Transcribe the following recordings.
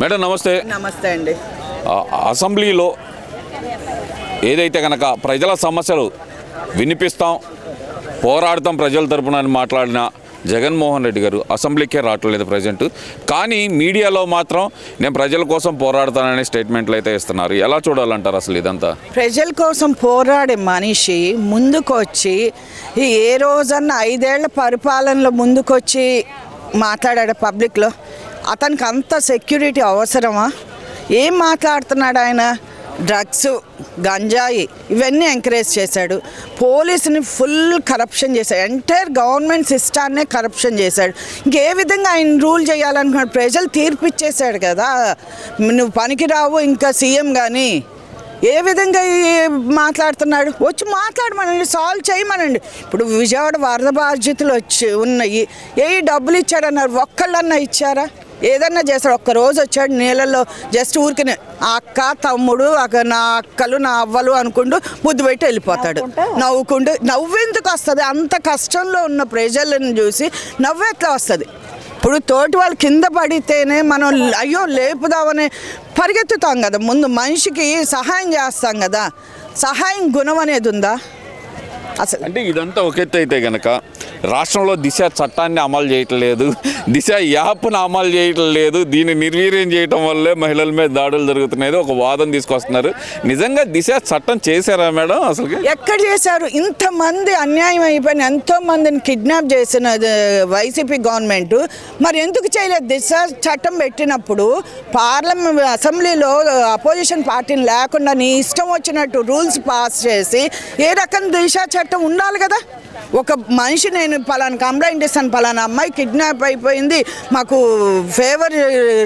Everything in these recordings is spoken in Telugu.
మేడం నమస్తే. నమస్తే అండి. అసెంబ్లీలో ఏదైతే కనుక ప్రజల సమస్యలు వినిపిస్తాం పోరాడతాం ప్రజల తరపున అని మాట్లాడిన జగన్మోహన్ రెడ్డి గారు అసెంబ్లీకే రావట్లేదు ప్రజెంట్. కానీ మీడియాలో మాత్రం నేను ప్రజల కోసం పోరాడతాననే స్టేట్మెంట్లు అయితే ఇస్తున్నారు. ఎలా చూడాలంటారు అసలు ఇదంతా? ప్రజల కోసం పోరాడే మనిషి ముందుకొచ్చి ఏ రోజన్నా ఐదేళ్ళ పరిపాలనలో ముందుకొచ్చి మాట్లాడాడు పబ్లిక్లో. అతనికి అంత సెక్యూరిటీ అవసరమా? ఏం మాట్లాడుతున్నాడు ఆయన? డ్రగ్స్ గంజాయి ఇవన్నీ ఎంకరేజ్ చేశాడు. పోలీసుని ఫుల్ కరప్షన్ చేశాడు. ఎంటైర్ గవర్నమెంట్ సిస్టాన్నే కరప్షన్ చేశాడు. ఇంకే విధంగా ఆయన రూల్ చేయాలనుకున్నాడు. ప్రజలు తీర్పు ఇచ్చేశాడు కదా. నువ్వు పనికిరావు ఇంకా సీఎం కానీ ఏ విధంగా మాట్లాడుతున్నాడు? వచ్చి మాట్లాడమనండి సాల్వ్ చేయమనండి. ఇప్పుడు విజయవాడ వరద బాధ్యతలు వచ్చి ఉన్నాయి. ఏ డబ్బులు ఇచ్చాడన్నారు ఒక్కళ్ళన్నా ఇచ్చారా? ఏదన్నా చేస్తాడు. ఒక్క రోజు వచ్చాడు నీళ్ళల్లో జస్ట్ ఊరికినే ఆ అక్క తమ్ముడు అక్క నా అక్కలు నా అవ్వలు అనుకుంటూ ముద్దు పెట్టి వెళ్ళిపోతాడు. నవ్వుకుంటూ? నవ్వెందుకు వస్తుంది? అంత కష్టంలో ఉన్న ప్రజలను చూసి నవ్వు ఎట్లా వస్తుంది? ఇప్పుడు తోటి వాళ్ళు కింద పడితేనే మనం అయ్యో లేపుదామని పరిగెత్తుతాం కదా. ముందు మనిషికి సహాయం చేస్తాం కదా. సహాయం గుణం అనేది ఉందా? అసలు అంటే ఇదంతా ఒక ఎత్తు అయితే కనుక రాష్ట్రంలో దిశ చట్టాన్ని అమలు చేయట్లేదు. దిశ యాప్ను అమలు చేయట్లేదు. దీన్ని నిర్వీర్యం చేయటం వల్లే మహిళల మీద దాడులు జరుగుతున్నాయి ఒక వాదన తీసుకొస్తున్నారు. నిజంగా దిశ చట్టం చేశారా మేడం అసలు ఎక్కడ చేశారు? ఇంతమంది అన్యాయం అయిపోయిన ఎంతో మందిని కిడ్నాప్ చేసిన వైసీపీ గవర్నమెంట్ మరి ఎందుకు చేయలేదు? దిశ చట్టం పెట్టినప్పుడు పార్లమెంట్ అసెంబ్లీలో అపోజిషన్ పార్టీని లేకుండా నీ ఇష్టం వచ్చినట్టు రూల్స్ పాస్ చేసి ఏ రకం దిశ చట్టం ఉండాలి కదా? ఒక మనిషి నేను పలానా కంప్లైంట్ ఇస్తాను పలానా అమ్మాయి కిడ్నాప్ అయిపోయింది మాకు ఫేవర్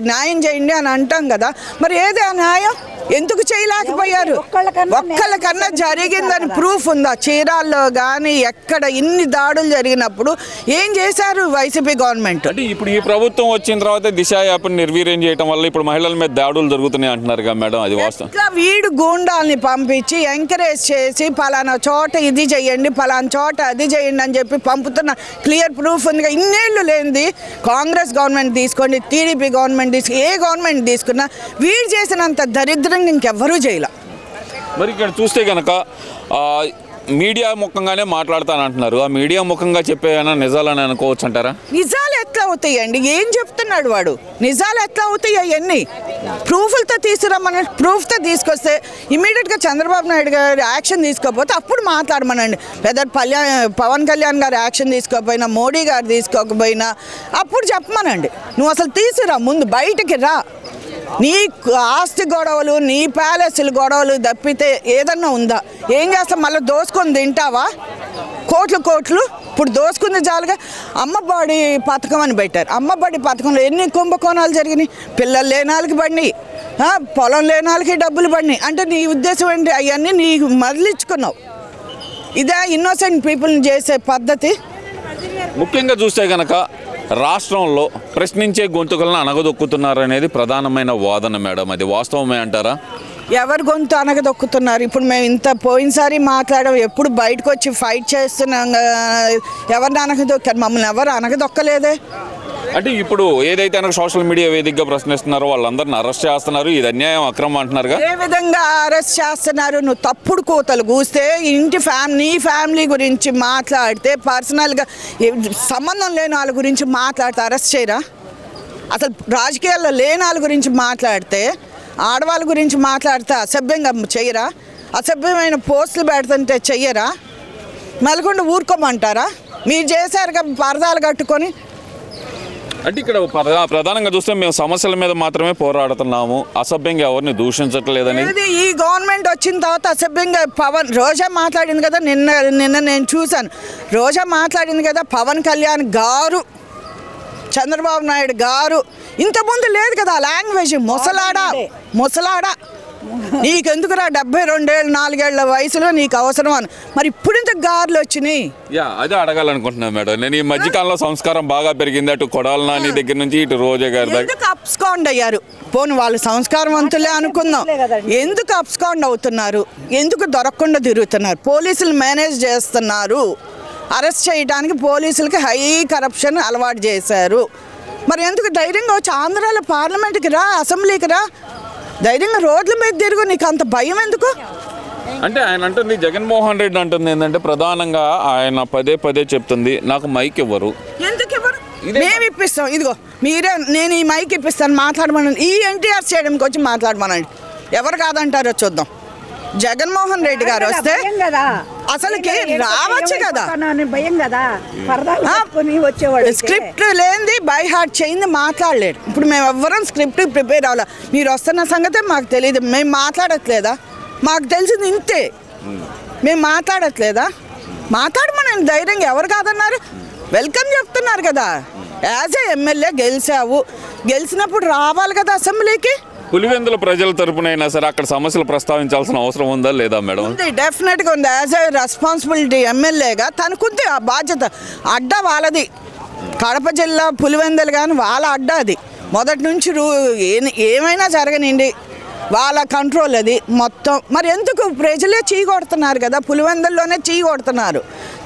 న్యాయం చేయండి అని అంటాం కదా. మరి ఏది ఆ న్యాయం? ఎందుకు చేయలేకపోయారు? ఒక్కళ్ళకన్నా జరిగిందని ప్రూఫ్ ఉందా? చీరాల్లో కానీ ఎక్కడ ఇన్ని దాడులు జరిగినప్పుడు ఏం చేశారు వైసీపీ గవర్నమెంట్? అంటే ఇప్పుడు ఈ ప్రభుత్వం వచ్చిన తర్వాత దిశ యాప్ని నిర్వీర్యం చేయటం వల్ల ఇప్పుడు మహిళల మీద దాడులు జరుగుతున్నాయి అంటున్నారు కదా మేడం అది వాస్తవం. ఇట్లా వీడు గూండాల్ని పంపించి ఎంకరేజ్ చేసి పలానా చోట ఇది చేయండి పలానా చోట అది చేయండి అని చెప్పి పంపుతున్న క్లియర్ ప్రూఫ్ ఉంది ఇన్నేళ్ళు లేనిది కాంగ్రెస్ గవర్నమెంట్ తీసుకోండి టీడీపీ గవర్నమెంట్ తీసుకు ఏ గవర్నమెంట్ తీసుకున్నా వీడు చేసినంత దరిద్రంగా ఇంకెవ్వరూ చేయలే. మరి ఇక్కడ చూస్తే కనుక మీడియా ముఖంగానే మాట్లాడతానంటున్నారు. ఆ మీడియా ముఖంగా చెప్పేమైనా నిజాలని అనుకోవచ్చు అంటారా నిజాలు ఎట్లా అవుతాయండి? ఏం చెప్తున్నాడు వాడు? నిజాలు ఎట్లా అవుతాయి అవన్నీ? ప్రూఫ్లతో తీసుకురమ్మని ప్రూఫ్తో తీసుకొస్తే ఇమీడియట్గా చంద్రబాబు నాయుడు గారు యాక్షన్ తీసుకోకపోతే అప్పుడు మాట్లాడమనండి. పెద్ద పల్యా పవన్ కళ్యాణ్ గారు యాక్షన్ తీసుకోకపోయినా మోడీ గారు తీసుకోకపోయినా అప్పుడు చెప్పమనండి. నువ్వు అసలు తీసుకురా ముందు బయటికి రా. నీ ఆస్తి గొడవలు నీ ప్యాలెస్లు గొడవలు తప్పితే ఏదన్నా ఉందా? ఏం చేస్తావు మళ్ళీ దోసుకొని తింటావా? కోట్లు కోట్లు. ఇప్పుడు దోసుకుంది జాలుగా అమ్మబడి పథకం అని పెట్టారు. అమ్మబడి పథకంలో ఎన్ని కుంభకోణాలు జరిగినాయి? పిల్లలు లేనాలకి పడినాయి. పొలం లేనాలకి డబ్బులు పడినాయి. అంటే నీ ఉద్దేశం ఏంటి? అవన్నీ నీకు మరలించుకున్నావు ఇదే ఇన్నోసెంట్ పీపుల్ని చేసే పద్ధతి. ముఖ్యంగా చూస్తే కనుక రాష్ట్రంలో ప్రశ్నించే గొంతుకలను అణగదొక్కుతున్నారు అనేది ప్రధానమైన వాదన మేడం. అది వాస్తవమే అంటారా? ఎవరి గొంతు అనగదొక్కుతున్నారు? ఇప్పుడు మేము ఇంత పోయినసారి మాట్లాడడం ఎప్పుడు బయటకు వచ్చి ఫైట్ చేస్తున్నాం ఎవరిని అనగదొక్కారు? మమ్మల్ని ఎవరు అనగదొక్కలేదే? అంటే ఇప్పుడు ఏదైతే కనుక సోషల్ మీడియా వేదికగా ప్రశ్నిస్తున్నారో వాళ్ళందరిని అరెస్ట్ చేస్తున్నారు. ఇది అన్యాయం అక్రమం అంటున్నారు ఏ విధంగా అరెస్ట్ చేస్తున్నారు? నువ్వు తప్పుడు కూతలు కూస్తే ఇంటి ఫ్యామిలీ నీ ఫ్యామిలీ గురించి మాట్లాడితే పర్సనల్గా సంబంధం లేని వాళ్ళ గురించి మాట్లాడితే అరెస్ట్ చేయరా? అసలు రాజకీయాల్లో లేని వాళ్ళ గురించి మాట్లాడితే ఆడవాళ్ళ గురించి మాట్లాడితే అసభ్యంగా చెయ్యరా అసభ్యమైన పోస్టులు పెడుతుంటే చెయ్యరా? మెలకుండా ఊరుకోమంటారా? మీరు చేశారుగా పరదాలు కట్టుకొని అంటే ఇక్కడ ప్రధా- ప్రధానంగా చూస్తే మేము సమస్యల మీద మాత్రమే పోరాడుతున్నాము. అసభ్యంగా ఎవరిని దూషించట్లేదని. ఇది ఈ గవర్నమెంట్ వచ్చిన తర్వాత అసభ్యంగా పవన్ రోజా మాట్లాడింది కదా నిన్న నిన్న నేను చూశాను. రోజా మాట్లాడింది కదా పవన్ కళ్యాణ్ గారు చంద్రబాబు నాయుడు గారు. ఇంతకుముందు లేదు కదా ఆ లాంగ్వేజ్. ముసలాడా? ముసలాడా? నీకెందుకురా డెబ్బై రెండేళ్ళు నాలుగేళ్ళ వయసులో నీకు అవసరం అని. మరి ఇప్పుడు ఇంత గారులు వచ్చినాయి? యా అదే అడగాలనుకుంటున్నాను మేడం. నేను ఈ మధ్యకాలంలో సంస్కారం బాగా పెరిగింది. అటు కొడాల నాని దగ్గర నుంచి ఇటు రోజా గారి దగ్గర. ఎందుకు అప్స్కాండ్ అయ్యారు? పోనీ వాళ్ళు సంస్కారవంతులే అనుకుందాం. ఎందుకు అప్స్కాండ్ అవుతున్నారు? ఎందుకు దొరకకుండా తిరుగుతున్నారు? పోలీసులు మేనేజ్ చేస్తున్నారు. అరెస్ట్ చేయడానికి పోలీసులకి హై కరప్షన్ అలవాటు చేశారు. మరి ఎందుకు ధైర్యంగా వచ్చి ఆంధ్రాలో పార్లమెంట్కి రా అసెంబ్లీకి రా? ధైర్యంగా రోడ్ల మీద తిరుగు నీకు అంత భయం ఎందుకు అంటే ఆయన అంటుంది జగన్మోహన్ రెడ్డి అంటుంది ఏంటంటే ప్రధానంగా ఆయన పదే పదే చెప్తుంది నాకు మైక్ ఇవ్వరు ఎందుకు ఇవ్వరు మేము ఇప్పిస్తాం ఇదిగో మీరే నేను ఈ మైక్ ఇప్పిస్తాను మాట్లాడమనండి ఈ ఎన్టీఆర్ స్టేడియంకి వచ్చి మాట్లాడమనండి ఎవరు కాదంటారో చూద్దాం జగన్మోహన్ రెడ్డి గారు వస్తే భయం కదా అసలుకి రావచ్చు కదా. భయం కదా? వచ్చేవాడు. స్క్రిప్ట్ లేనిది బై హార్ట్ చేయింది మాట్లాడలేడు. ఇప్పుడు మేము ఎవ్వరం స్క్రిప్ట్ ప్రిపేర్ అవ్వాలి? మీరు వస్తున్న సంగతే మాకు తెలియదు మేము మాట్లాడట్లేదా? మాకు తెలిసింది ఇంతే. మేము మాట్లాడట్లేదా? మాట్లాడమని ధైర్యంగా ఎవరు కాదన్నారు? వెల్కమ్ చెప్తున్నారు కదా. యాజ్ ఏ ఎమ్మెల్యే గెలిచావు. గెలిచినప్పుడు రావాలి కదా అసెంబ్లీకి? పులివెందుల ప్రజల తరపునైనా సరే అక్కడ సమస్యలు ప్రస్తావించాల్సిన అవసరం ఉందా లేదా మేడం? ఉంది డెఫినెట్గా ఉంది. యాజ్ ఏ రెస్పాన్సిబిలిటీ ఎమ్మెల్యేగా తనకుంది ఆ బాధ్యత. అడ్డ వాళ్ళది. కడప జిల్లా పులివెందులు కానీ వాళ్ళ అడ్డ అది. మొదటి నుంచి రూ ఏ- ఏమైనా జరగనండి వాళ్ళ కంట్రోల్ అది. మొత్తం మరి ఎందుకు ప్రజలే చీ కొడుతున్నారు కదా? పులివెందల్లోనే చీ కొడుతున్నారు.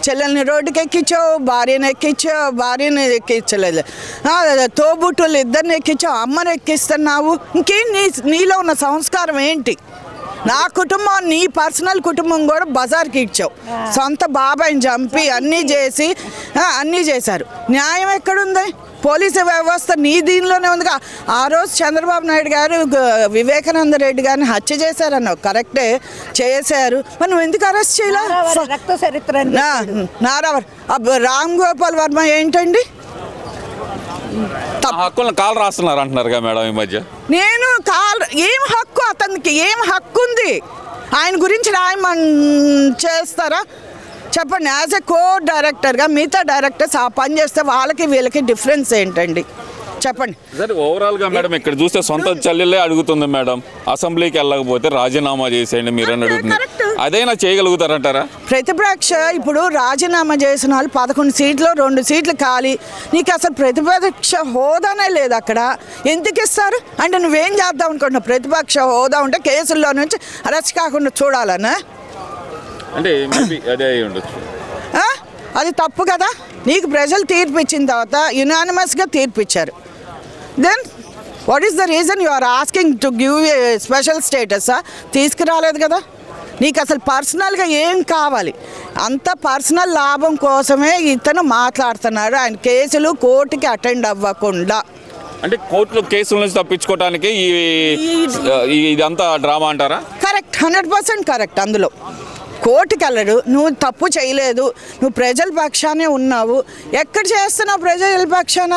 చెల్లెల్ని రోడ్డుకి ఎక్కించావు భార్యను ఎక్కించావు భార్యని ఎక్కించలేదు. తోబుట్టులు ఇద్దరిని ఎక్కించావు అమ్మని ఎక్కిస్తున్నావు. ఇంకేం నీ నీలో ఉన్న సంస్కారం ఏంటి? నా కుటుంబం నీ పర్సనల్ కుటుంబం కూడా బజార్కి ఇచ్చావు. సొంత బాబాయిని చంపి అన్నీ చేసి అన్నీ చేశారు. న్యాయం ఎక్కడుంది? పోలీసు వ్యవస్థ నీ దీనిలోనే ఉందిగా. ఆ రోజు చంద్రబాబు నాయుడు గారు వివేకానంద రెడ్డి గారిని హత్య చేశారన్నావు కరెక్టే చేశారు. మరి నువ్వు ఎందుకు అరెస్ట్ చేయలే? నారావారి రక్త చరిత్ర రామ్ గోపాల్ వర్మ ఏంటండి? హక్కులను కాలు రాస్తున్నారు అంటున్నారుగా మేడం ఈ మధ్య. నేను కాల్ ఏం హక్కు అతనికి? ఏం హక్కు ఉంది ఆయన గురించి రాయమన్ చేస్తారా? చెప్పండి యాజ్ ఎ కో డైరెక్టర్గా మిగతా డైరెక్టర్స్ ఆ పని చేస్తే వాళ్ళకి వీళ్ళకి డిఫరెన్స్ ఏంటండి? చెప్పండి. సరే ఓవరాల్గా మేడం ఇక్కడ చూస్తే సొంత చెల్లెలే అడుగుతుంది మేడం. అసెంబ్లీకి వెళ్ళకపోతే రాజీనామా చేసేయండి మీరని అడుగుతుంది correct. అదైనా చేయగలుగుతారంటారా? ప్రతిపక్ష ఇప్పుడు రాజీనామా చేసిన వాళ్ళు పదకొండు సీట్లు రెండు సీట్లు ఖాళీ. నీకు అసలు ప్రతిపక్ష హోదానే లేదు అక్కడ. ఎందుకు ఇస్తారు? అంటే నువ్వేం చేద్దాం అనుకుంటున్నావు? ప్రతిపక్ష హోదా ఉంటే కేసుల్లో నుంచి అరెస్ట్ కాకుండా చూడాలనా? అంటే అదే ఉండొచ్చు? అది తప్పు కదా? నీకు ప్రజలు తీర్పు ఇచ్చిన తర్వాత యునానిమస్గా తీర్పు ఇచ్చారు then what is the reason you are asking to give a special స్టేటసా తీసుకురాలేదు కదా? నీకు అసలు పర్సనల్గా ఏం కావాలి? అంత పర్సనల్ లాభం కోసమే ఇతను మాట్లాడుతున్నాడు. ఆయన కేసులు కోర్టుకి అటెండ్ అవ్వకుండా. అంటే కోర్టులో కేసుల నుంచి తప్పించుకోవడానికి ఇదంతా డ్రామా అంటారా? కరెక్ట్ హండ్రెడ్ పర్సెంట్ కరెక్ట్ అందులో. కోర్టుకి వెళ్ళడు నువ్వు తప్పు చేయలేదు. నువ్వు ప్రజల పక్షానే ఉన్నావు. ఎక్కడ చేస్తున్నావు ప్రజల పక్షాన?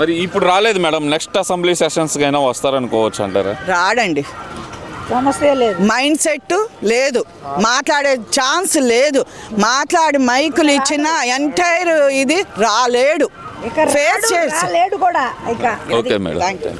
మరి ఇప్పుడు రాలేదు మేడం. నెక్స్ట్ అసెంబ్లీ సెషన్స్ అయినా వస్తారనుకోవచ్చు అంటారా? రాడండి. సమస్య లేదు. మైండ్ సెట్ లేదు. మాట్లాడే ఛాన్స్ లేదు. మాట్లాడి మైకులు ఇచ్చిన ఎంటైర్ ఇది రాలేడు. ఫేస్ చేసి. రాలేడు కూడా. ఇక ఓకే మేడం. Thank you